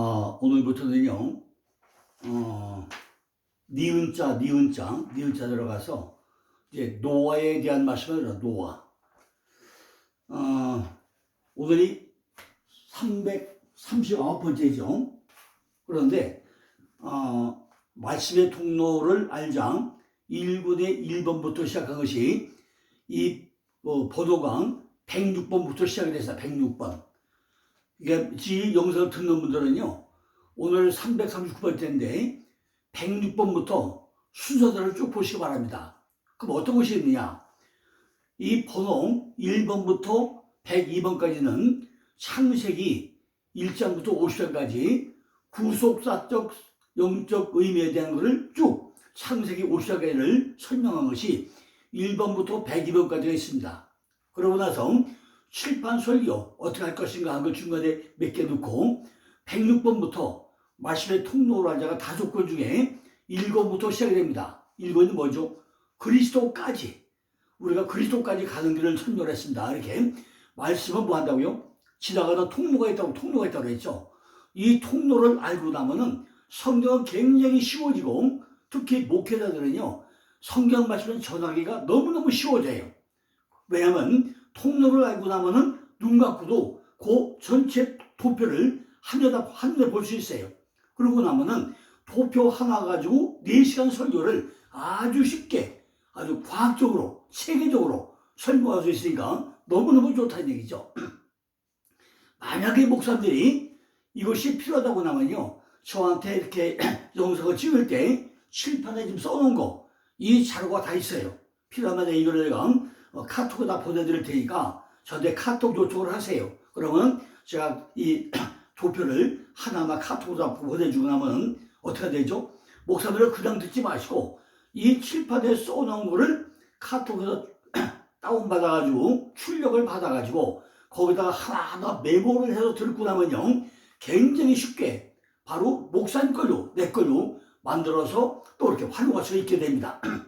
어, 오늘부터는요, 어, 니은자, 니은자, 니은자 들어가서 이제 노아에 대한 말씀을 들어, 노아. 어, 오늘이 339번째죠. 그런데, 어, 말씀의 통로를 알자 1군의 1번부터 시작한 것이 이 어, 보도강 106번부터 시작이 됐어요. 106번. 이게 지 영상을 듣는 분들은요. 오늘 339번째인데 106번부터 순서대로 쭉 보시기 바랍니다. 그럼 어떤 것이 있느냐? 이 번호 1번부터 102번까지는 창세기 1장부터 50장까지 구속사적 영적 의미에 대한 것을 쭉 창세기 50장까지를 설명한 것이 1번부터 102번까지가 있습니다. 그러고 나서 칠판 설교 어떻게 할 것인가 하는 걸 중간에 몇 개 넣고 106번부터 말씀의 통로로 한 자가 다섯 권 중에 1권부터 시작이 됩니다. 1권이 뭐죠? 그리스도까지 우리가 그리스도까지 가는 길을 설명했습니다. 이렇게 말씀은 뭐 한다고요? 지나가는 통로가 있다고 통로가 있다고 했죠. 이 통로를 알고 나면은 성경은 굉장히 쉬워지고 특히 목회자들은요 성경 말씀을 전하기가 너무너무 쉬워져요. 왜냐하면 통로를 알고 나면은 눈 감고도 그 전체 도표를 한눈에 한눈에 볼 수 있어요. 그러고 나면은 도표 하나 가지고 4시간 설교를 아주 쉽게 아주 과학적으로 체계적으로 설명할 수 있으니까 너무너무 좋다는 얘기죠. 만약에 목사님들이 이것이 필요하다고 나면요. 저한테 이렇게 영상을 찍을 때 칠판에 지금 써놓은 거, 이 자료가 다 있어요. 필요하면 이거를 내가 어, 카톡에다 보내드릴 테니까 저한테 카톡 요청을 하세요. 그러면 제가 이 도표를 하나하나 카톡으로 보내주고 나면 어떻게 되죠? 목사들을 그냥 듣지 마시고 이 칠판에 써놓은 거를 카톡에서 다운받아가지고 출력을 받아가지고 거기다가 하나하나 메모를 해서 듣고 나면요 굉장히 쉽게 바로 목사님 걸로 내 걸로 만들어서 또 이렇게 활용할 수 있게 됩니다.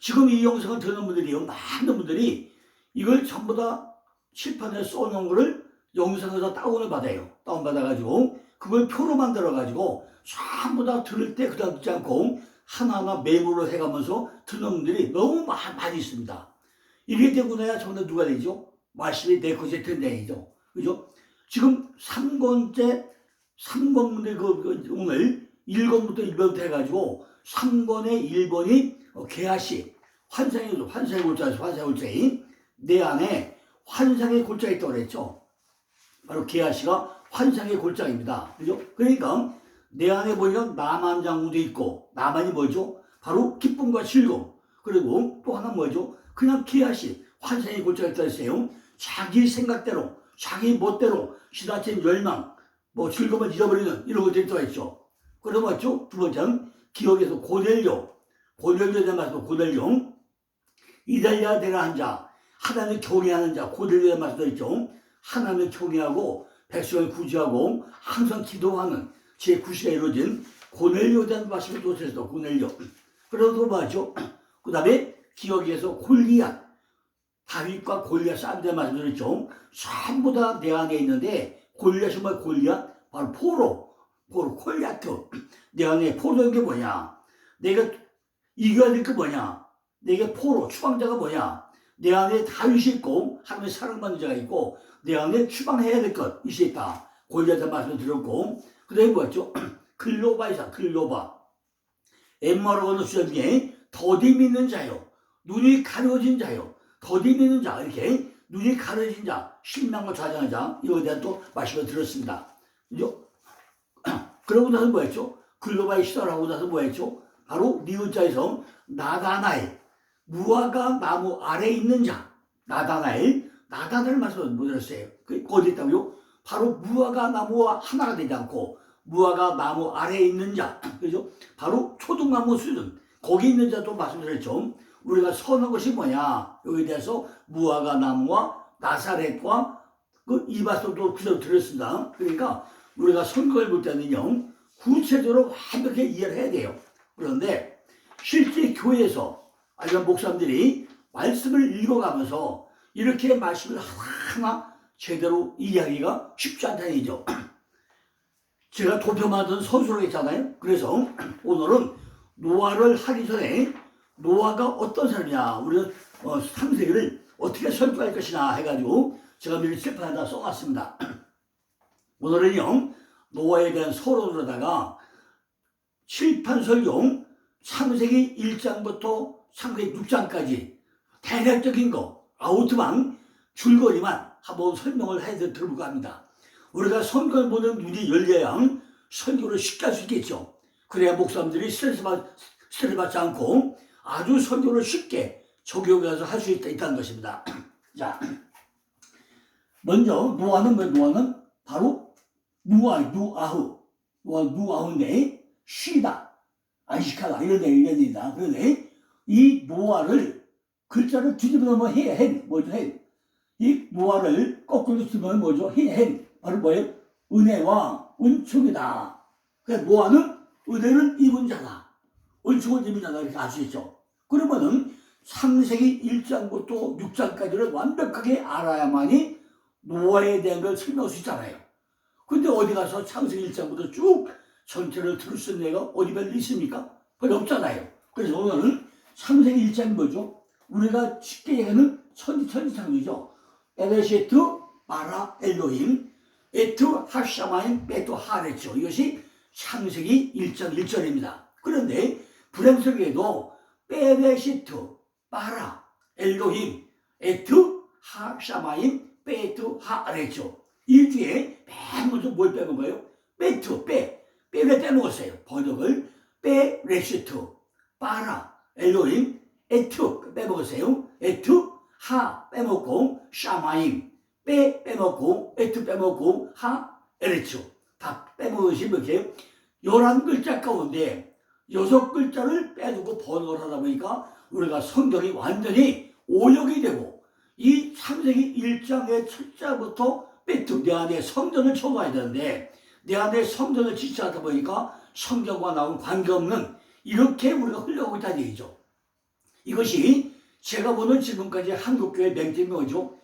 지금 이 영상을 듣는 분들이요 많은 분들이 이걸 전부 다 칠판에 써놓은 거를 영상에서 다운을 받아요. 다운받아가지고 그걸 표로 만들어가지고 전부 다 들을 때 그다음 듣지 않고 하나하나 메모를 해가면서 듣는 분들이 너무 많- 많이 있습니다. 이렇게 되고 나야 정말 누가 되죠? 말씀이 내 것이 된다이죠. 그죠? 지금 3권째 3권문의 그, 그 오늘 1권부터 1번부터 해가지고 3권의 1번이 어, 개하시 환상의 환상의 골자에서 환상의 골자인 내 안에 환상의 골자가 있다고 그랬죠. 바로 개하시가 환상의 골자입니다. 그죠? 그러니까 내 안에 보면 나만 장구도 있고 나만이 뭐죠? 바로 기쁨과 즐거움. 그리고 또 하나 뭐죠? 그냥 개하시 환상의 골자가 있다 했어요. 자기 생각대로 자기 멋대로 지나친 열망 뭐 즐거움을 잃어버리는 이런 것들이 들어있죠. 그럼 맞죠? 두 번째는 기억에서 고넬료 대한 말씀 고넬료 이달리아 대라 한 자, 하나님을 경외하는 자, 고넬료에 말씀도 있죠. 하나님을 경외하고 백성을 구제하고 항상 기도하는 제 구시가 이루어진 고넬료에 대한 말씀을 또 드렸어, 고넬료. 그러고 맞죠? 그 다음에 기억에서 골리앗, 다윗과 골리앗 싸움대 말씀을 드렸죠. 전부 다 내 안에 있는데 골리앗이 뭐 골리앗? 바로 포로, 포로, 콜리아트. 내 안에 포로인 게 뭐냐? 내가 이겨야 될 게 뭐냐? 내게 포로, 추방자가 뭐냐? 내 안에 다윗이 있고, 하나님의 사랑받는 자가 있고, 내 안에 추방해야 될 것, 이시 있다. 골리앗의 말씀을 드렸고, 그 다음에 뭐였죠? 글로바이사, 글로바. 엠마로 하는 수장 중에 더디 믿는 자요. 눈이 가려진 자요. 더디 믿는 자. 이렇게 눈이 가려진 자, 신명과 좌장한 자. 이거에 대한 또 말씀을 드렸습니다. 그죠? 그러고 나서 뭐였죠? 글로바의 시설하고 나서 뭐였죠? 바로 니은자에서 나다나엘 무화과 나무 아래에 있는 자 나다나엘 나다나엘 말씀을 못 들었어요. 그 어디 있다고요? 바로 무화과 나무와 하나가 되지 않고 무화과 나무 아래에 있는 자 그죠? 바로 초등나무 수준 거기 있는 자도 말씀드렸죠. 우리가 선한 것이 뭐냐 여기에 대해서 무화과 나무와 나사렛과 그이 말씀도 그대로 드렸습니다. 그러니까 우리가 선거를 볼 때는요 구체적으로 완벽하게 이해를 해야 돼요. 그런데 실제 교회에서 아니면 목사님들이 말씀을 읽어가면서 이렇게 말씀을 하나 제대로 이해하기가 쉽지 않다는 얘기죠. 제가 도표 만든 선수를 했잖아요. 그래서 오늘은 노화를 하기 전에 노화가 어떤 사람이냐, 우리가 어, 3세기를 어떻게 설득할 것이냐 해가지고 제가 미리 칠판에다 써놨습니다. 오늘은요, 노화에 대한 서론으로다가 칠판 설용 창세기 1장부터 창세기 6장까지 대략적인 거, 아우트만 줄거리만 한번 설명을 들어볼까 합니다. 우리가 성경을 보는 눈이 열려야 설교를 쉽게 할 수 있겠죠. 그래야 목사님들이 스트레스, 받, 스트레스 받지 않고 아주 설교를 쉽게 적용해서 할 수 있다, 있다는 것입니다. 자, 먼저 노아는 뭐 노아는 바로 누아, 누아후, 누아, 누아후인데 쉬다, 안식하다 이런 얘기입니다. 그런데 이 노아를 글자를 뒤집어 놓으면 해, 해, 뭐죠, 해. 이 노아를 거꾸로 쓰면 뭐죠, 해, 해. 바로 뭐예요? 은혜와 은총이다. 그러니까 노아는 은혜를 입은 자다. 은총을 입은 자다. 이렇게 알 수 있죠. 그러면은 창세기 1장부터 6장까지를 완벽하게 알아야만이 노아에 대한 걸 설명할 수 있잖아요. 근데 어디 가서 창세기 1장부터 쭉 전체를 들을 수 있는 애가 어디 별로 있습니까? 별로 없잖아요. 그래서 오늘은 1장이 뭐죠? 우리가 쉽게 얘기하는 천지 천지 창조죠. 에레시트 바라 엘로힘 에트 하샤마임 베토 하레죠. 이것이 창세기 1장 1절입니다. 그런데 불행석에도 베레시트 바라 엘로힘 에트 하샤마임 베토 하레죠. 이 뒤에 맨 먼저 뭘 빼먹은 거예요? 베트 빼 빼왜 빼먹었어요? 번역을. 베레시트 바라. 엘로힘 에트 빼먹었어요. 에트 하. 빼먹고. 샤마임. 빼 빼먹고. 에트 빼먹고. 하. 에레츠 다 빼먹으시면 이렇게 열한 글자 가운데 여섯 글자를 빼두고 번역을 하다 보니까 우리가 성경이 완전히 오역이 되고 이 창세기 1장의 첫 자부터 빼두 내 안에 성전을 쳐놔야 되는데 내 안에 성전을 지체하다 보니까 성경과 나온 관계없는 이렇게 우리가 흘러가고 있다는 얘기죠. 이것이 제가 보는 지금까지 한국교회 맹점이 뭐죠?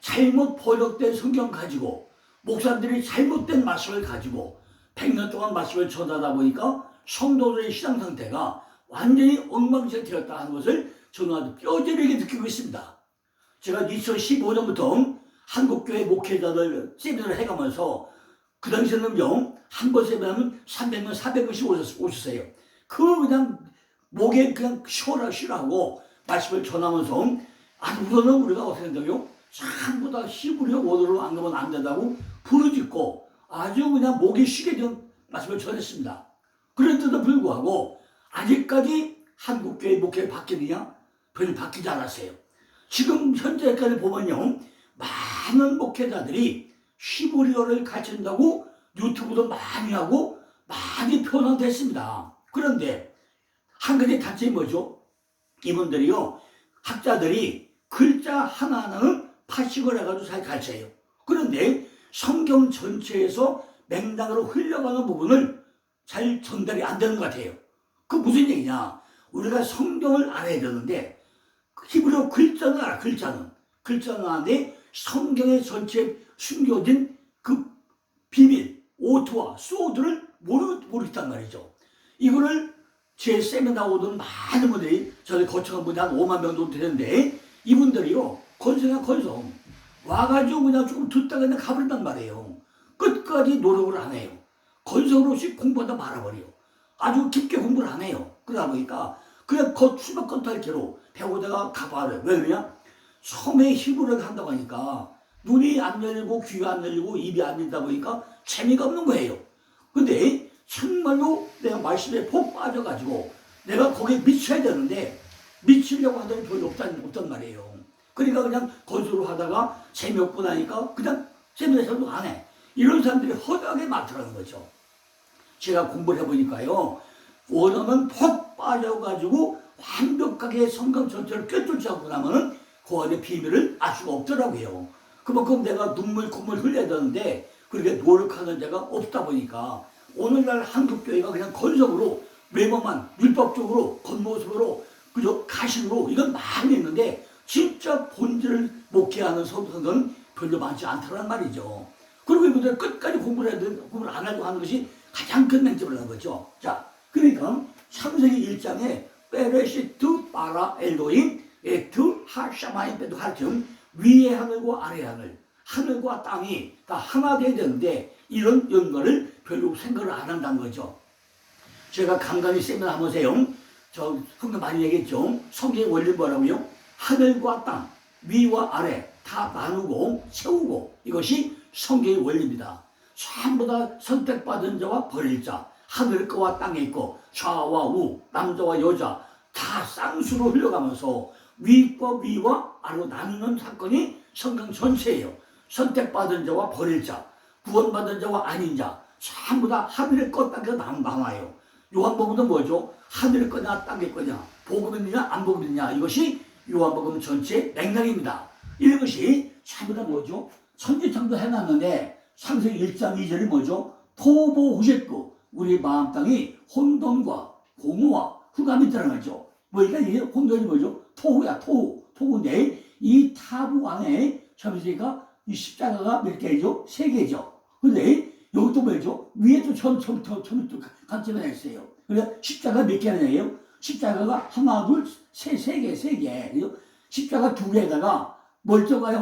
잘못 번역된 성경 가지고 목사님들이 잘못된 말씀을 가지고 100년 동안 말씀을 전하다 보니까 성도들의 신앙 상태가 완전히 엉망진창되었다 하는 것을 저는 아주 뼈저리게 느끼고 있습니다. 제가 2015년부터 한국교회 목회자들 세미나를 해가면서 그 당시에는요 한번 세미나하면 300명, 400명씩 오셨어요. 그 그냥 목에 그냥 쉬어라 쉬라고 말씀을 전하면서 아 우선은 우리가 어떻게 된다고요? 전부 다 히브리어 원어로 안 가면 안 된다고 부르짖고 아주 그냥 목이 쉬게 된 말씀을 전했습니다. 그런데도 불구하고 아직까지 한국교회 목회 바뀌느냐? 별로 바뀌지 않았어요. 지금 현재까지 보면요 많은 목회자들이 히브리어를 가르친다고 유튜브도 많이 하고 많이 표현됐습니다. 그런데 한 가지 단점이 뭐죠? 이분들이요, 학자들이 글자 하나하나는 파식을 해가지고 잘 가르쳐요. 그런데 성경 전체에서 맹단으로 흘러가는 부분을 잘 전달이 안 되는 것 같아요. 그 무슨 얘기냐? 우리가 성경을 알아야 되는데, 히브리어 글자는 알아, 글자는. 글자는 아는데, 성경의 전체에 숨겨진 그 비밀, 오트와 소드를 모르, 모르겠단 말이죠. 이거를 제 세미나 오던 많은 분들이 저를 거쳐간 분이 한 5만 명 정도 되는데 이분들이요 건성이야 건성 와가지고 그냥 조금 듣다가 그냥 가버린단 말이에요. 끝까지 노력을 안 해요. 건성으로씩 공부하다 말아버려요. 아주 깊게 공부를 안 해요. 그러다 보니까 그냥 겉 수박 겉핥기로 배우다가 가봐요 왜 그러냐? 처음에 힘으로 한다고 하니까 눈이 안 열리고 귀가 안 열리고 입이 안 열리다 보니까 재미가 없는 거예요 근데 정말로 내가 말씀에 폭 빠져가지고 내가 거기에 미쳐야 되는데 미치려고 하더니 별로 없단, 없단 말이에요. 그러니까 그냥 건수로 하다가 재미없고 나니까 그냥 재미없어도 안 해. 이런 사람들이 허다하게 많더라는 거죠. 제가 공부를 해보니까요. 원어는 폭 빠져가지고 완벽하게 성경 전체를 꿰뚫지 않고 나면은 그 안에 비밀을 알 수가 없더라고요. 그만큼 내가 눈물, 콧물 흘려야 되는데 그렇게 노력하는 데가 없다 보니까 오늘날 한국교회가 그냥 건성으로 외모만 율법적으로 겉모습으로 그저 가식으로 이건 많이 있는데 진짜 본질을 목회하는 성도는 별로 많지 않다는 말이죠. 그리고 이분들 끝까지 공부를 해야 되는 공부를 안 하고 하는 것이 가장 큰 맹점을 한 거죠. 자, 그러니까 창세기 1장에 베레시트 바라 엘로임 에트 하샤마임 베드 하르튼 위의 하늘과 아래 하늘 하늘과 땅이 다 하나 되는데 이런 연결을 별로 생각을 안 한다는 거죠. 제가 간간히 세미나 하면서요. 저 성경 많이 얘기했죠. 성경의 원리 뭐라고요? 하늘과 땅, 위와 아래 다 나누고 세우고 이것이 성경의 원리입니다. 전부 다 선택받은 자와 버릴 자, 하늘 거와 땅에 있고 좌와 우, 남자와 여자 다 쌍수로 흘러가면서 위법 위와 아로 나누는 사건이 성경 전체예요. 선택받은 자와 버릴 자, 구원받은 자와 아닌 자, 전부 다 하늘의 것 땅에서 나와요. 요한복음도 뭐죠? 하늘의 거냐 땅의 거냐, 복음이냐 안 복음이냐 이것이 요한복음 전체의 맥락입니다. 이것이 전부 다 뭐죠? 선지청도 해놨는데 상세기 1장 2절이 뭐죠? 토보호색구 우리 마음 땅이 혼돈과 공허와 흑암이 드러나죠. 뭐니까 그러니까 이게 혼돈이 뭐죠? 토후야 토후 토후인데 이 타부 안에 참으니까 이 십자가가 몇 개죠? 세 개죠. 근데 여기 또 뭐죠? 위에도 처음 처음 처음 처음 또 간증을 했어요. 그래 십자가 몇 개나요? 십자가가 하나 둘세세 개, 세 개. 그죠? 십자가 두 개에다가 멀쩡하게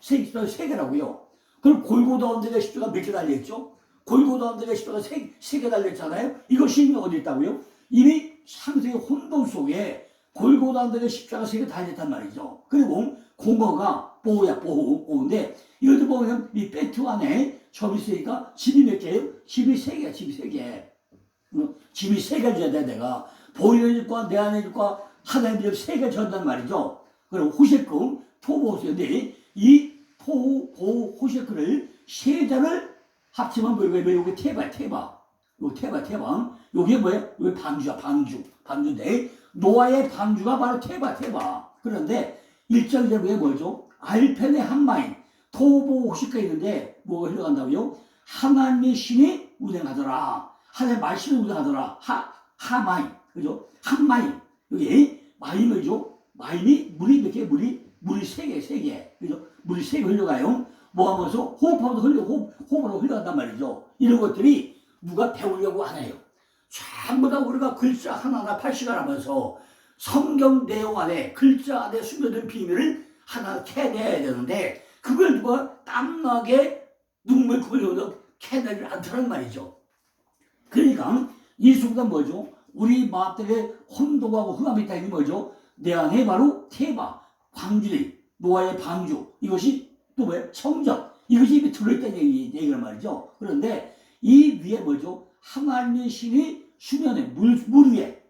세, 세 개라고요. 그럼 골고다 언덕에 십자가 몇 개 달려있죠? 골고다 언덕에 십자가 세, 세 개 달렸잖아요? 이것이 어디 있다고요? 이미 상세의 혼돈 속에 언덕에 십자가 세개 달렸단 말이죠. 그리고 공허가 보호야, 보호, 보호인데, 이것도 보면 이 배트 안에 점이 있으니까 집이 몇 개예요? 집이 세 개야, 집이 세 개. 어, 집이 세 개 줘야 돼, 내가. 보이는 집과 내 안의 집과 하나의 집 세개 준단 말이죠. 그리고 호세금, 토보호세인데, 이 토, 보, 호세크를 세 잔을 합치면 뭐예요? 왜 여기 태바, 태바. 요 태바, 태방. 요게 뭐예요? 요게 방주야, 방주. 방주인데, 노아의 방주가 바로 태바, 태바. 그런데, 일절 제목에 뭐죠? 알펜의 한마인, 토보 호시가 있는데, 뭐가 흘러간다고요? 하나님의 신이 운행하더라. 하나님의 말씀이 운행하더라. 하, 하마인. 그죠? 한마인. 여기 마임이죠? 마임이 물이 몇 개? 물이, 물이 세 개, 세 개. 그죠? 물이 세 개 흘러가요. 뭐 하면서 호흡하면서 흘러, 호흡, 호흡으로 흘러간단 말이죠. 이런 것들이 누가 배우려고 하나요? 전부 다 우리가 글자 하나하나 8시간 하면서 성경 내용 안에 글자 안에 숨겨진 비밀을 하나 캐내야 되는데 그걸 누가 땀나게 눈물 흘려도 캐내질 않다는 말이죠. 그러니까 이 순간 뭐죠? 우리 마음속에 혼동하고 흑암이 있다는 게 뭐죠? 내 안에 바로 테바, 광주리, 노아의 방주 이것이 또 뭐예요? 청적 이것이 들어있다는 얘기, 얘기란 말이죠. 그런데 이 위에 뭐죠? 하나님의 신이 수면에 물, 물 위에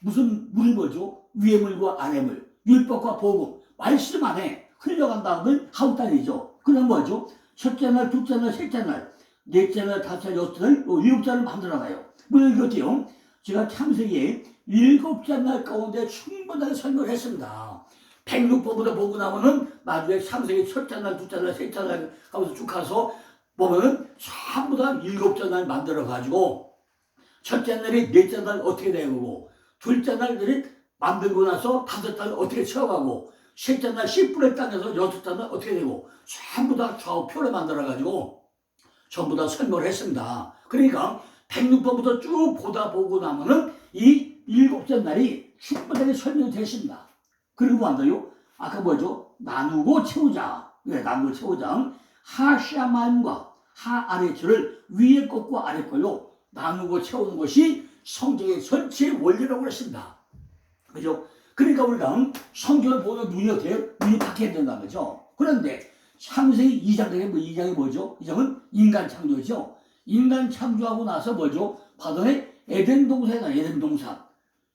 무슨 물이 뭐죠? 위의 물과 아래 물, 율법과 복음, 말씀 안에 흘러간 다음을 하우단이죠. 그럼 뭐죠? 첫째 날, 둘째 날, 셋째 날, 넷째 날, 다섯째 날, 여섯째 날, 뭐 일곱째 날 만들어가요. 물론 이것도요, 제가 창세기에 일곱째 날 가운데 충분하게 설명을 했습니다. 백육법보다 보고 나면은 나중에 창세기 첫째 날, 둘째 날, 셋째 날 하면서 쭉 가서 보면은 전부 다 일곱째 날 만들어가지고 첫째 날이 넷째 날 어떻게 되고 둘째 날들이 만들고 나서 다섯 달 어떻게 채워가고 셋째 날 10분의 땅에서 여섯 달 어떻게 되고 전부 다 좌우표를 만들어가지고 전부 다 설명을 했습니다. 그러니까 106번부터 쭉 보다 보고 나면은 이 일곱째 날이 충분하게 설명이 됐습니다. 그리고 뭐한다요? 아까 뭐죠? 나누고 채우자. 네, 나누고 채우자. 하샤만과 하아래처를 위에 것과 아래 걸로 나누고 채우는 것이 성경의 전체 원리라고 했습니다. 그죠? 그러니까 우리가 성경을 보는 눈이 어때요? 눈이 바뀌어야 된다는 거죠. 그런데 창세기 2장 되게 뭐 2장이 뭐죠? 2장은 인간 창조죠. 인간 창조하고 나서 뭐죠? 바다에 에덴 동산이다. 에덴 동산.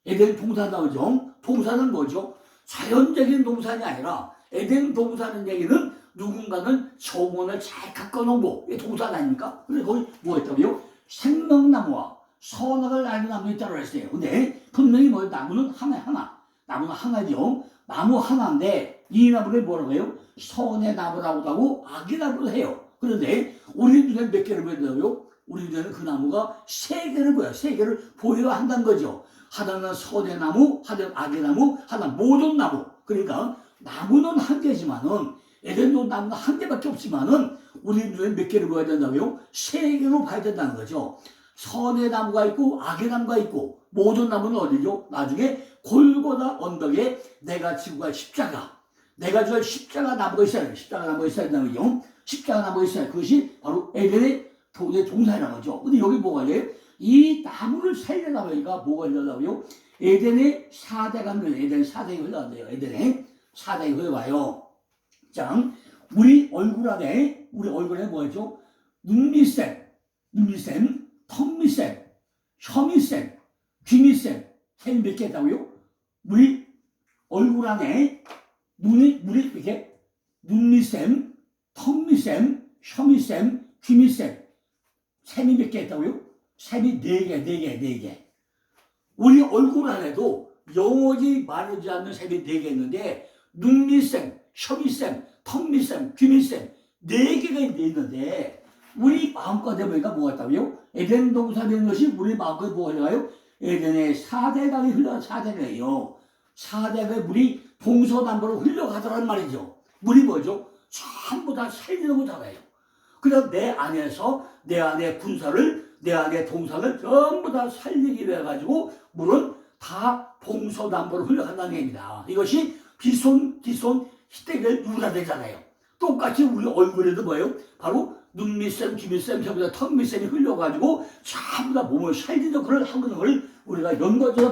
에덴 동산 나오죠. 동산은 뭐죠? 자연적인 동산이 아니라 에덴 동산은 얘기는 누군가는 정원을 잘 가꿔놓고 이게 동산 아닙니까? 그래서 거기 뭐 했다고요? 생명나무와 선악을 알는 나무 있다고 했어요. 근데 분명히 뭐 나무는 하나 하나. 나무는 하나죠. 나무 하나인데 이 나무를 뭐라고 해요? 선의 나무라고도 하고 악의 나무도 해요. 그런데 우리 눈에 몇 개를 보여요? 우리 눈에는 그 나무가 세 개를 보여. 세 개를 보여야 한다는 거죠. 하나는 선의 나무, 하나는 악의 나무, 하나는 모든 나무. 그러니까 나무는 한 개지만은 에덴도 나무는 한 개밖에 없지만은 우리 눈에 몇 개를 보여야 된다고요? 세 개로 봐야 된다는 거죠. 선의 나무가 있고 악의 나무가 있고 모든 나무는 어디죠? 나중에 골고다 언덕에 내가 지고 갈 십자가 내가 줄 십자가 나무가 있어야 돼. 십자가 나무가 있어야 된다고요. 십자가 나무가 있어야 그것이 바로 에덴의 동의 동산이라는 거죠. 근데 여기 뭐가 돼요? 이 나무를 살려다 보니까 뭐가 일어나고요? 에덴의 사대가. 에덴 사대가 흘러간대요. 에덴의 사대가 흘러와요. 자, 우리 얼굴 안에, 우리 얼굴에 뭐였죠? 눈밑샘, 눈밑샘, 턱밑샘, 혀밑샘, 귀밑샘, 샘이 몇개 있다고요? 우리 얼굴 안에 눈이, 물이 이렇게 눈밑샘, 턱밑샘, 혀밑샘, 귀밑샘, 샘이 몇 개 있다고요? 샘이 네 개, 네 개, 네 개. 우리 얼굴 안에도 영원히 마르지 않는 샘이 네 개 있는데 눈밑샘, 혀밑샘, 턱밑샘, 귀밑샘 네 개가 있는데 우리 마음껏 해보니까 뭐가 있다고요? 에덴 있는 것이 우리 마음껏 뭐가 흘러가요? 에덴의 사대강이 흘러가 사대강이에요. 사대강의 물이 동서남북으로 흘러가더란 말이죠. 물이 뭐죠? 전부 다 살리는 거잖아요. 그래서 내 안에서 내 안에 군사를 내 안에 동산을 전부 다 살리기 위해 가지고 물은 다 동서남북으로 흘러간다는 얘기입니다. 이것이 비손 기손 시댁을 누가 되잖아요. 똑같이 우리 얼굴에도 뭐예요? 바로 눈밑샘, 귀밑샘, 혀보다 턱밑샘이 흘려가지고 전부 다 몸을 살리는 그런 하는 우리가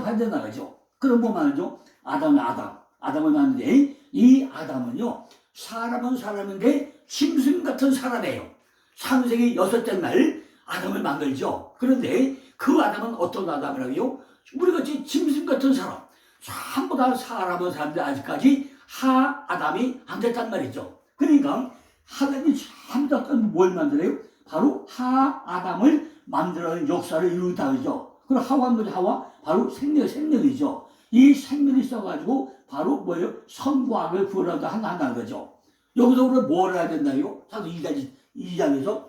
판단하는 거죠. 그럼 뭐 말이죠? 아담, 아담. 아담을 낳는데 이 아담은요, 사람은 사람인데 짐승 같은 사람이에요. 창세기 여섯째 날 아담을 만들죠. 그런데 그 아담은 어떤 아담이라고요? 우리같이 짐승 같은 사람. 전부 다 사람은 사람인데 아직까지 하 아담이 안 됐단 말이죠. 그러니까 하나님이 전부 다뭘 만들어요? 바로 하 아담을 만들어낸 역사를 이루다 그죠. 그리고 하와는 뭐죠? 하와 바로 생명 생명이죠. 이 생명이 있어가지고 바로 뭐예요? 선과 악을 구원한다 한다 한다는 거죠. 여기서 우리가 뭘 해야 된다요? 자꾸 2장, 2장에서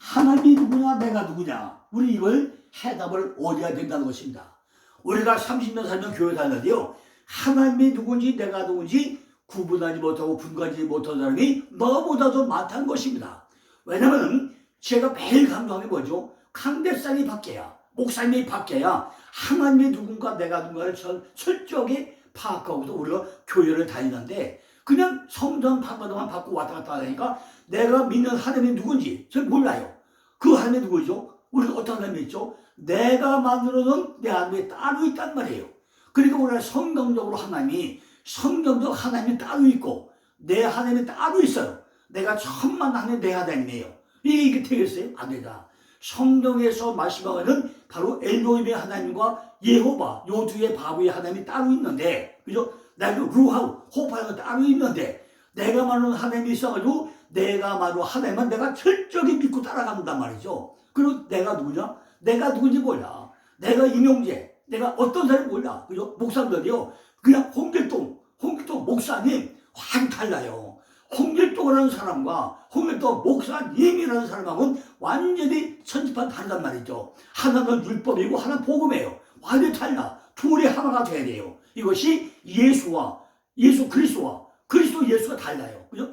하나님이 누구냐 내가 누구냐 우리 이걸 해답을 얻어야 된다는 것입니다. 우리가 30년 살면 교회 다녔는데요. 하나님이 누군지 내가 누군지 구분하지 못하고 분간하지 못한 사람이 너보다도 많다는 것입니다. 왜냐면 제가 매일 감동한 게 뭐죠? 강대상이 바뀌어야 목사님이 바뀌어야 하나님이 누군가 내가 누군가를 절, 철저하게 파악하고서 우리가 교회를 다니는데 그냥 성전 판가도만 받고 왔다 갔다 하니까 내가 믿는 하나님이 누군지 잘 몰라요. 그 하나님이 누구죠? 우리가 어떤 하나님이 있죠? 내가 만들어 놓은 내 하나님이 따로 있단 말이에요. 그러니까 우리가 성경적으로 하나님이 성경적 하나님이 따로 있고 내 하나님이 따로 있어요. 내가 천만 하나님 내 하나님이에요. 이게, 되겠어요? 안 되다. 성경에서 말씀하는 바로 엘로힘의 하나님과 예호바 요 두의 바보의 하나님이 따로 있는데 그죠? 내가 루하우 호파가 따로 있는데 내가 말하는 하나님이 있어가지고 내가 말하는 하나님만 내가 철저히 믿고 따라간단 말이죠. 그리고 내가 누구냐? 내가 누군지 몰라. 내가 임용재, 내가 어떤 사람이 몰라. 그죠? 목사들이요. 그냥 홍길동, 홍길동 목사님 확 달라요. 홍길동이라는 사람과 홍길동 목사님이라는 사람하고는 완전히 천지판 다르단 말이죠. 하나는 율법이고 하나는 복음이에요. 완전히 달라. 둘이 하나가 돼야 돼요. 이것이 예수와 예수 그리스도와 그리스도 예수가 달라요. 그죠?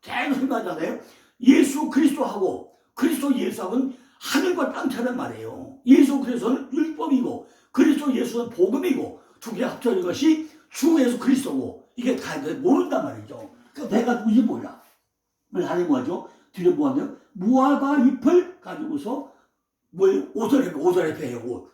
계속 설명하잖아요. 예수 그리스도하고 그리스도 예수하고는 하늘과 땅 차는 말이에요. 예수 그리스도는 율법이고 그리스도 예수는 복음이고 두 개 합쳐진 것이 주 예수 그리스도고 이게 다 모른단 말이죠. 그러니까 내가 누군지 몰라. 하나님 뭐죠? 뒤에 뭐하냐? 무화과 잎을 가지고서 뭐 옷을 해, 옷을 해요 옷.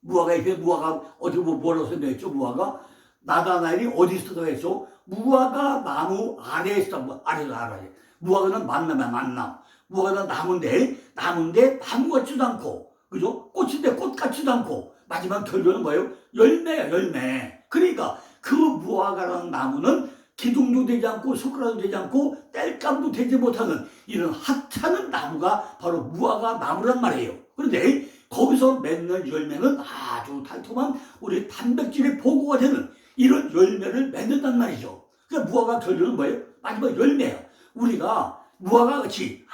무화과 잎에 무화과 어디 뭐 뭐라고 설명했죠? 무화과 나다나엘이 어디서 들어했죠? 무화과 나무 아래에 있어 뭐 아래로 알아요. 무화과는 만나면 만남. 무화과는 나무인데 나무인데 나무 같지도 않고 그죠? 꽃인데 꽃 같지도 않고 마지막 결론은 뭐예요? 열매야 열매. 그러니까 그 무화과라는 나무는 기둥도 되지 않고 손가락도 되지 않고 땔감도 되지 못하는 이런 하찮은 나무가 바로 무화과 나무란 말이에요. 그런데 거기서 맺는 열매는 아주 달콤한 우리 단백질의 보고가 되는 이런 열매를 맺는단 말이죠. 그러니까 무화과 결론은 뭐예요? 마지막 열매야. 우리가 무화과 같이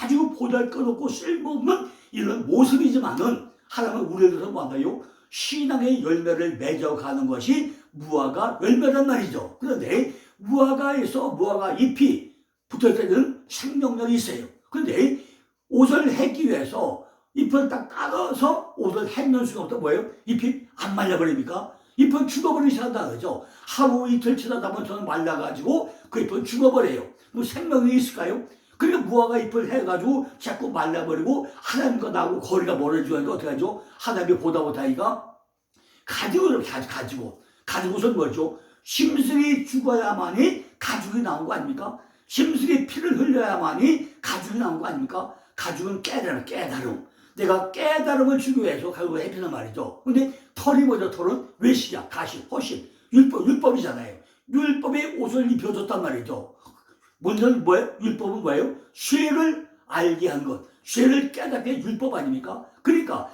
아주 보잘것없고 쓸모없는 이런 모습이지만은 하나님은 우리에게서 뭐 한다요? 신앙의 열매를 맺어가는 것이 무화과 열매란 말이죠. 그런데 무화과에서 무화과 잎이 붙을 때는 생명력이 있어요. 그런데 옷을 해기 위해서 잎을 딱 따서 옷을 했는 순간부터 뭐예요? 잎이 안 말려버립니까? 잎은 죽어버리기 시작한다 그죠? 하루 이틀 지나다 보면 저는 말라가지고 그 잎은 죽어버려요. 뭐 생명이 있을까요? 그러니까 무화과 잎을 해가지고 자꾸 말라버리고 하나님과 나하고 거리가 멀어지니까 어떻게 하죠? 하나님이 보다 못하니까 가지고 이렇게 가- 가지고 가지고선 뭐죠? 심술이 죽어야만이 가죽이 나온 거 아닙니까? 심술이 피를 흘려야만이 가죽이 나온 거 아닙니까? 가죽은 깨달음, 깨달음. 내가 깨달음을 주기 위해서 가죽을 해피는 말이죠. 근데 털이 뭐죠? 털은 외시야, 가시, 허실, 율법, 율법이잖아요. 율법에 옷을 입혀줬단 말이죠. 먼저 뭐예요? 율법은 뭐예요? 죄를 알게 한 것, 죄를 깨닫게 한 율법 아닙니까? 그러니까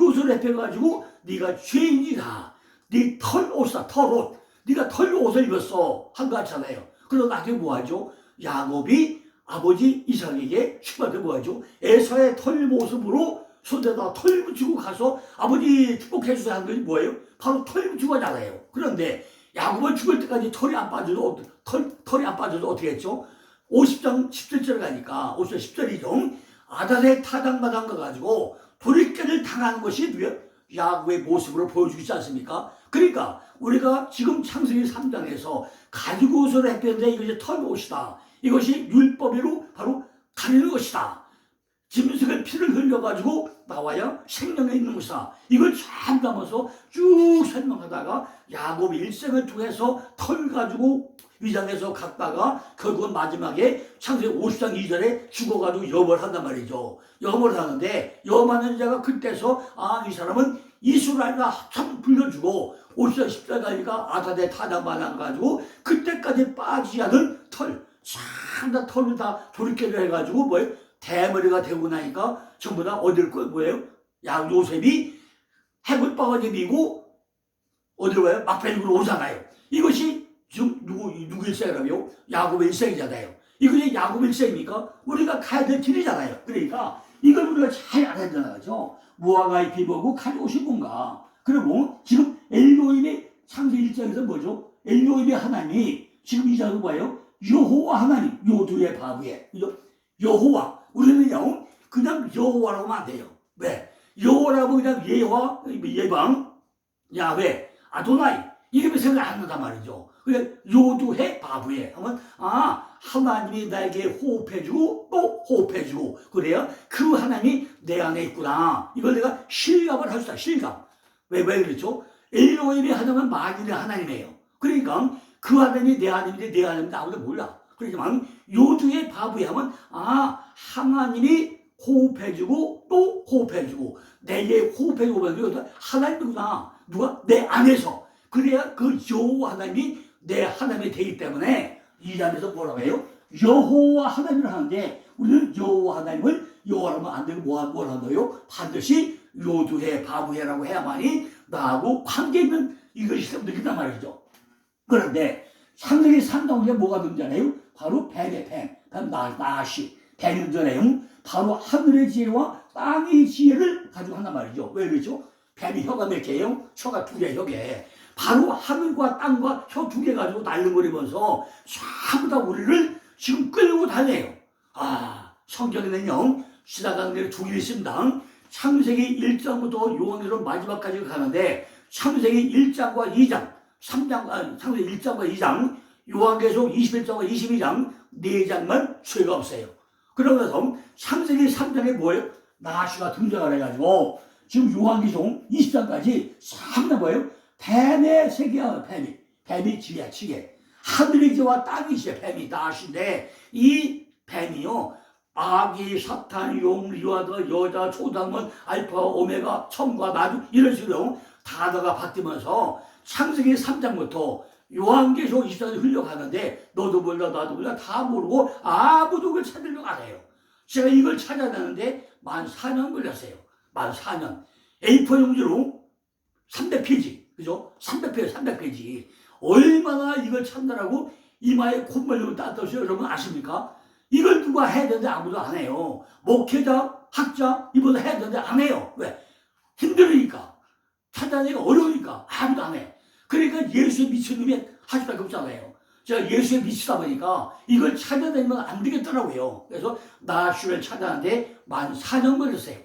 옷을 입혀가지고 네가 죄인이다. 네 털 옷이다, 털 옷. 네가 털 옷을 입었어. 한거 같잖아요. 그러고 나중에 뭐하죠? 야곱이 아버지 이삭에게 축복할 뭐하죠? 에사의 털 모습으로 손에다 털 붙이고 가서 아버지 축복해 주세요 한 것이 뭐예요? 바로 털 붙이고 하잖아요. 그런데 야곱은 죽을 때까지 털이 안 빠져도 어- 털, 털이 안 빠져도 어떻게 했죠? 50장 17절 가니까 50장 10절이죠. 아달의 타당마당 가가지고 돌이깨를 당하는 것이? 야곱의 모습으로 보여주고 있지 않습니까? 그러니까 우리가 지금 창세기 3장에서 가지고 옷을 했는데 이것이 털옷이다. 이것이 율법으로 바로 가리는 것이다. 짐승의 피를 흘려가지고 나와야 생명에 있는 것이다. 이걸 잘 담아서 쭉 설명하다가 야곱 일생을 통해서 털 가지고 위장해서 갔다가 결국은 마지막에 창세기 50장 2절에 죽어가지고 염을 한단 말이죠. 염을 하는데 염하는 자가 그때서 아 이 사람은 이스라엘과 참 불려주고 50장 10절 가니까 아사대 타당반항 가지고 그때까지 빠지지 않은 털 참다 털을 다 조리깨를 해가지고 뭐예요? 대머리가 되고 나니까 전부 다 어딜 거 뭐예요? 야 요셉이 해골 바가지 미고 어디로 가요? 막벨리로 오잖아요. 이것이 누구 누구 일생이라며? 야곱의 일생이잖아요. 이것이 야곱 일생입니까? 우리가 가야 될 길이잖아요. 그러니까 이걸 우리가 잘 알아야 되는 거죠. 무화과 잎이 뭐고 가져오신 뭔가. 그리고 지금 엘로임의 창세기 1장에서 뭐죠? 엘로임의 하나님이 지금 이 장은 뭐예요? 여호와 하나님, 요두의. 그죠? 여호와. 우리는요, 그냥 여호와라고 하면 안 돼요. 왜? 여호와라고 그냥 예화, 예방, 야훼, 아도나이. 이름이 생각 안 난단 말이죠. 그래, 요두해 바브에 하면, 아, 하나님이 나에게 호흡해주고, 또 호흡해주고, 그래야 그 하나님이 내 안에 있구나. 이걸 내가 실감을 할수 있다, 실감. 왜, 왜 그렇죠? 엘로임이 하나님은 만일의 하나님이에요. 그러니까 그 하나님이 내 하나님인데 내 하나님인데 아무도 몰라. 그렇지만 요두의 바보에 하면 아 하나님이 호흡해주고 또 호흡해주고 내게 호흡해주고 하나님이구나. 누가? 내 안에서. 그래야 그 여호와 하나님이 내 하나님이 되기 때문에 이 자리에서 뭐라고 해요? 여호와 하나님을 하는데 우리는 여호와 하나님을 여호와라면 안 되고 뭐, 뭘 한다요? 반드시 요두해 바부해라고 해야만이 나하고 관계 있는 이것이 느낀단 말이죠. 그런데 창세기 3장에 뭐가 등장해요? 바로 뱀의 뱀, 뱀 나, 나시, 뱀이 등장해요. 바로 하늘의 지혜와 땅의 지혜를 가지고 한단 말이죠. 왜 그러죠? 뱀이 혀가 몇 개예요? 혀가 두 개, 혀게. 바로 하늘과 땅과 혀 두 개 가지고 날름거리면서 전부 다 우리를 지금 끌고 다녀요. 아, 성경에는요, 시다강 내에 두개 있습니다. 창세기 1장부터 요한계시록 마지막까지 가는데, 창세기 1장과 2장, 3장, 아, 창세기 1장과 2장, 요한계시록 21장과 22장, 4장만 죄가 없어요. 그러면서 창세기 3장에 뭐예요? 나시가 등장을 해가지고, 지금 요한계시록 20장까지 상당 뭐예요? 뱀의 세계야, 뱀이. 뱀이 지야, 지게. 하늘의 지와 땅의 지야, 뱀이 나시인데, 이 뱀이요, 아기, 사탄, 용, 리와드, 여자, 초당문, 알파, 오메가, 청과 나주, 이런 식으로 단어가 바뀌면서 창세기 3장부터 요한계시록 24장 흘러가는데 너도 몰라 나도 몰라 다 모르고 아무도 그걸 찾으려고 안 해요. 제가 이걸 찾아내는데 만 4년 걸렸어요. 만 4년. A4 용지로 300페이지. 그죠? 300페이지, 300페이지. 얼마나 이걸 찾느라고 이마에 콧물로 따뜻이 여러분 아십니까? 이걸 누가 해야 되는데 아무도 안 해요. 목회자, 학자, 이보다 해야 되는데 안 해요. 왜? 힘들으니까. 찾아내기가 어려우니까 아무도 안 해. 그러니까 예수에 미친 놈이 할 수밖에 없잖아요. 제가 예수에 미치다 보니까 이걸 찾아내면 안 되겠더라고요. 그래서 나슈를 찾아내는데 만 4년 걸렸어요.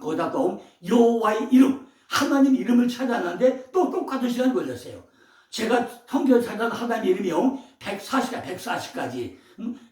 거기다 또 여호와의 이름 하나님 이름을 찾아놨는데 또 똑같은 시간이 걸렸어요. 제가 성경을 찾아낸 하나님 이름이요 140가 140까지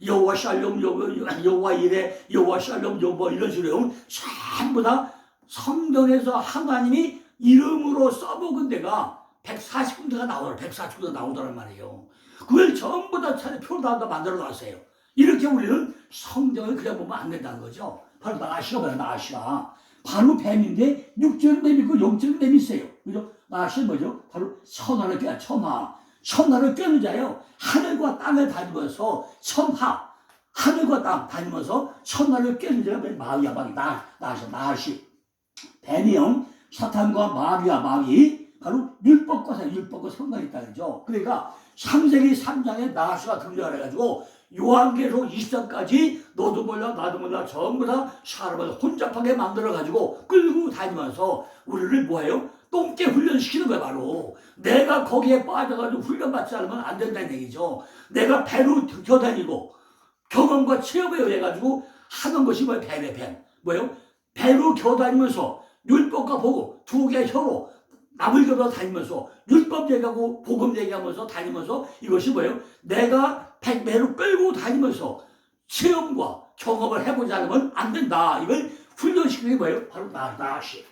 여호와 샬롬 여호와 이레 여호와 샬롬 여호와 이런 식으로 전부 다 성경에서 하나님이 이름으로 써먹은 데가 140군데가 나오더라 140군데가 나오더란 말이에요. 그걸 전부 다 차례 표로 다 만들어 놨어요. 이렇게 우리는 성경을 그냥 보면 안 된다는 거죠. 바로 나시가 뭐야 나시가 바로 뱀인데 육적인 뱀이 있고 영적인 뱀이 있어요. 그죠? 나시는 뭐죠? 바로 천하를 꿰 천하. 천하를 꿰는 자요. 하늘과 땅을 다니면서 천하. 하늘과 땅 다니면서 천하를 꿰는 자가 마귀야 마귀 나 나시 나시. 뱀이요. 사탄과 마귀야 마귀. 바로 율법과 상 율법과 상관이 있다는 거죠. 그러니까 창세기 3장에 나시가 등장을 해가지고 요한계시록 20장까지 너도 몰라 나도 몰라 전부 다 사람을 혼잡하게 만들어가지고 끌고 다니면서 우리를 뭐예요? 똥개 훈련시키는 거야 바로 내가 거기에 빠져가지고 훈련받지 않으면 안 된다는 얘기죠 내가 배로 겨다니고 경험과 체험에 의해 가지고 하는 것이 뭐예요? 배배 배 뭐예요? 배로 겨다니면서 율법과 보고 두 개의 혀로 남을 겨다 다니면서 율법 얘기하고 복음 얘기하면서 다니면서 이것이 뭐예요? 내가 백배로 끌고 다니면서 체험과 경험을 해보지 않으면 안 된다. 이걸 훈련시키는 게 뭐예요? 바로 나, 나시.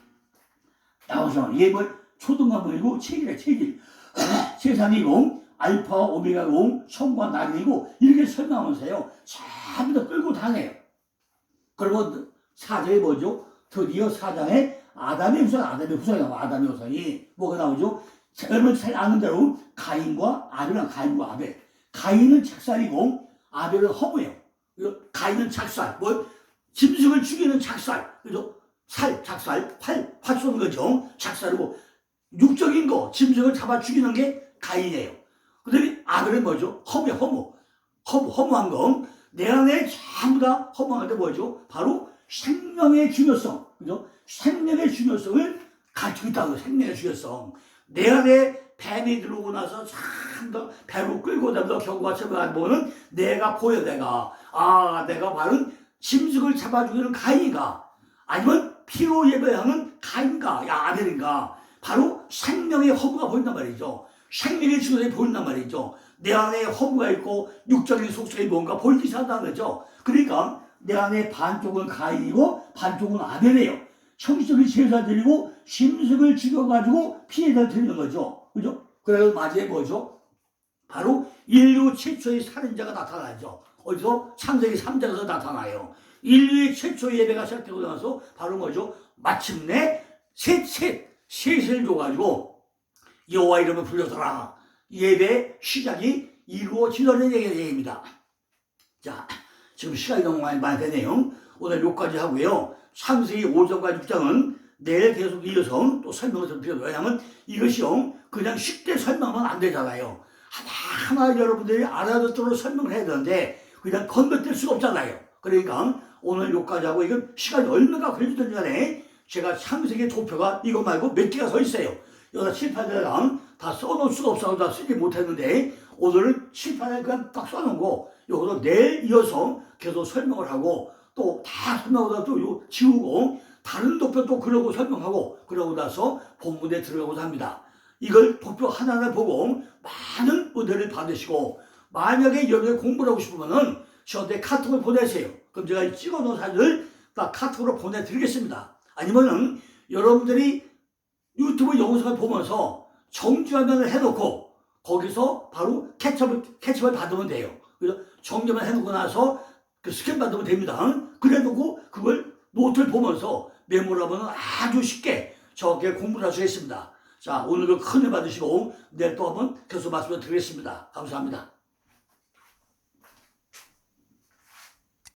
나오죠. 이게 뭐 초등학문이고 체질이야, 체질. 세상이고 알파, 오메가고 성과 나이고 이렇게 설명하면서요. 전부 다 끌고 다녀요. 그리고 사장이 뭐죠? 드디어 사장에 아담의 후손, 아담의 후손이 나와, 아담의 후손이. 뭐가 나오죠? 여러분 잘 아는 대로 가인과 아벨은 가인과 아벨. 가인은 착살이고 아벨은 허무예요. 그죠? 가인은 착살. 뭐 짐승을 죽이는 착살. 그죠? 살, 착살, 활, 활 쏘는 거죠. 착살이고 육적인 거, 짐승을 잡아 죽이는 게 가인이에요. 그다음에 아벨은 뭐죠? 허무, 허무. 허무, 허무한 거. 내 안에 전부 다 허무한 게 뭐죠? 바로 생명의 중요성. 그죠? 생명의 중요성을 가지고 있다고 생명의 중요성. 내 안에 뱀이 들어오고 나서 참더 배로 끌고 다니면서 경과 처벌 보는 내가 보여 내가. 아 내가 바로 짐승을 잡아 죽이는 가인가. 아니면 피로 예배하는 가인가? 야 아벨인가? 바로 생명의 허무가 보인단 말이죠. 생명의 중요성이 보인단 말이죠. 내 안에 허무가 있고 육적인 속성이 뭔가 보이기 시작한다는 거죠. 그러니까 내 안에 반쪽은 가인이고 반쪽은 아벨이에요 형식적인 제사 드리고 심승을 죽여가지고 피해를 드리는 거죠. 그죠? 그래서 마지막에 뭐죠? 바로 인류 최초의 살인자가 나타나죠. 어디서? 창세기 3장에서 나타나요. 인류의 최초의 예배가 시작되고 나서 바로 뭐죠? 마침내 셋, 셋, 셋을 줘가지고 여호와 이름을 불러서라. 예배 시작이 이루어지는 얘기입니다. 자, 지금 시간이 너무 많이, 많이 되네요. 오늘 여기까지 하고요. 창세기 5장과 6장은 내일 계속 이어서 또 설명을 좀 드려요. 왜냐하면 이것이요. 그냥 쉽게 설명하면 안 되잖아요. 하나하나 여러분들이 알아듣도록 설명을 해야 되는데 그냥 건너뛸 수가 없잖아요. 그러니까 오늘 여기까지 하고 이건 시간이 얼마나 걸리든 간에 제가 창세기 도표가 이거 말고 몇 개가 서 있어요. 여기다 칠판에랑 다 써놓을 수가 없어서 다 쓰지 못했는데 오늘은 칠판에 그냥 딱 써놓고 요거도 내일 이어서 계속 설명을 하고 또 다 설명하다 또 지우고 다른 도표 또 그러고 설명하고 그러고 나서 본문에 들어가고자 합니다. 이걸 도표 하나하나 보고 많은 은혜를 받으시고 만약에 여러분이 공부를 하고 싶으면은 저한테 카톡을 보내세요. 그럼 제가 찍어 놓은 사진을 다 카톡으로 보내드리겠습니다. 아니면은 여러분들이 유튜브 영상을 보면서 정주화면을 해놓고 거기서 바로 캐첩을, 캐첩을 받으면 돼요. 그래서 정주화면 해놓고 나서 그 스캔 받으면 됩니다. 그래 놓고 그걸 노트를 보면서 메모를 하면 아주 쉽게 저렇게 공부를 할 수 있습니다. 자, 오늘도 큰일 받으시고 내일 또 한번 계속 말씀을 드리겠습니다. 감사합니다.